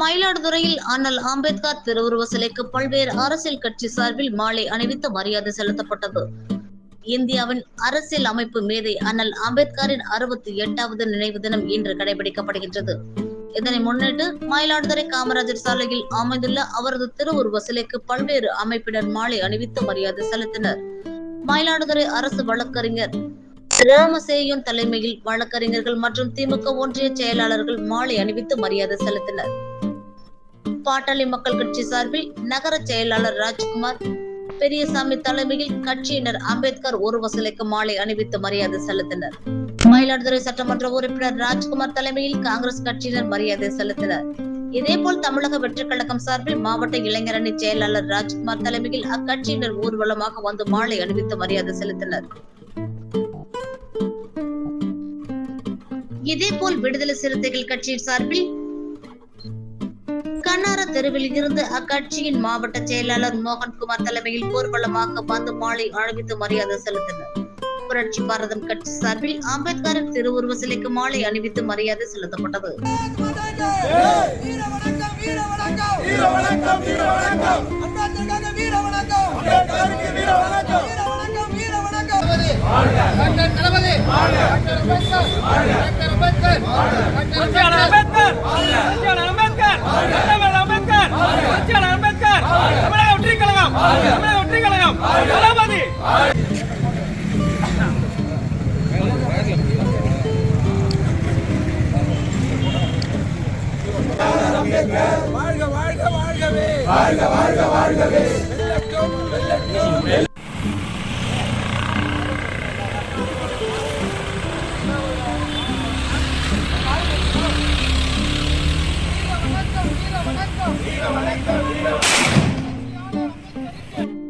மயிலாடுதுறையில் அண்ணல் அம்பேத்கர் திருவுருவ சிலைக்கு பல்வேறு அரசியல் கட்சி சார்பில் மாலை அணிவித்து மரியாதை செலுத்தப்பட்டது. இந்தியாவின் அரசியல் அமைப்பு மேதை அண்ணல் அம்பேத்கரின் அறுபத்தி எட்டாவது நினைவு தினம் இன்று கடைபிடிக்கப்படுகின்றது. இதனை முன்னிட்டு மயிலாடுதுறை காமராஜர் சாலையில் அமைந்துள்ள அவரது திருவுருவ சிலைக்கு பல்வேறு அமைப்பினர் மாலை அணிவித்து மரியாதை செலுத்தினர். மயிலாடுதுறை அரசு வழக்கறிஞர் ராமசேயன் தலைமையில் வழக்கறிஞர்கள் மற்றும் திமுக ஒன்றிய செயலாளர்கள் மாலை அணிவித்து மரியாதை செலுத்தினர். பாட்டாளி மக்கள் கட்சி சார்பில் நகர செயலாளர் ராஜ்குமார் பெரியசாமி தலைமையில் கட்சியினர் அம்பேத்கர் உருவ சிலைக்கு மாலை அணிவித்து மரியாதை செலுத்தினர். மயிலாடுதுறை சட்டமன்ற உறுப்பினர் ராஜ்குமார் தலைமையில் காங்கிரஸ் கட்சியினர் மரியாதை செலுத்தினர். இதேபோல் தமிழக வெற்றிக் கழகம் சார்பில் மாவட்ட இளைஞரணி செயலாளர் ராஜ்குமார் தலைமையில் அக்கட்சியினர் ஊர்வலமாக வந்து மாலை அணிவித்து மரியாதை செலுத்தினர். இதேபோல் விடுதலை சிறுத்தைகள் கட்சியின் சார்பில் கண்ணார தெருவில் இருந்து அக்கட்சியின் மாவட்ட செயலாளர் மோகன்குமார் தலைமையில் ஊர்வலமாக வந்து மாலை அணிவித்து மரியாதை செலுத்தினர் புரட்சி பாரதம் கட்சி சார்பில் அம்பேத்கரின் திருவுருவ சிலைக்கு மாலை அணிவித்து மரியாதை செலுத்தப்பட்டது அம்பேத்கர் வணக்கம் வெற்றி கழகம் தளபதி வாழ்க வாழ்க வாழ்கவே வாழ்க வாழ்க வாழ்கவே வெள்ளட்டும் வெள்ளட்டும் வணக்கம் வணக்கம்.